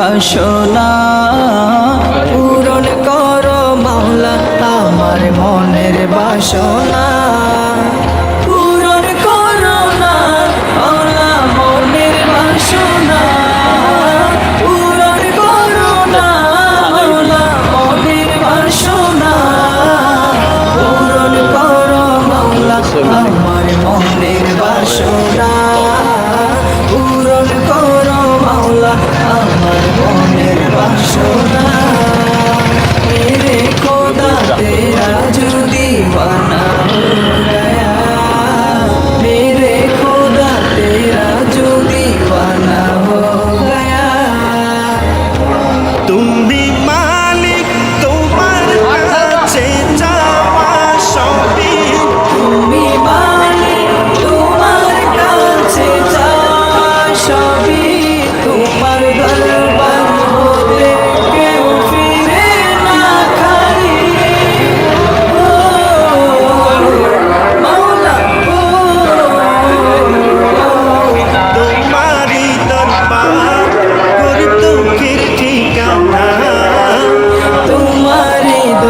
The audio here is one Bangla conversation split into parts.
বাসনা। পূরণ করো মাওলা আমার মনের বাসনা।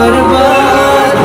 बर्बाद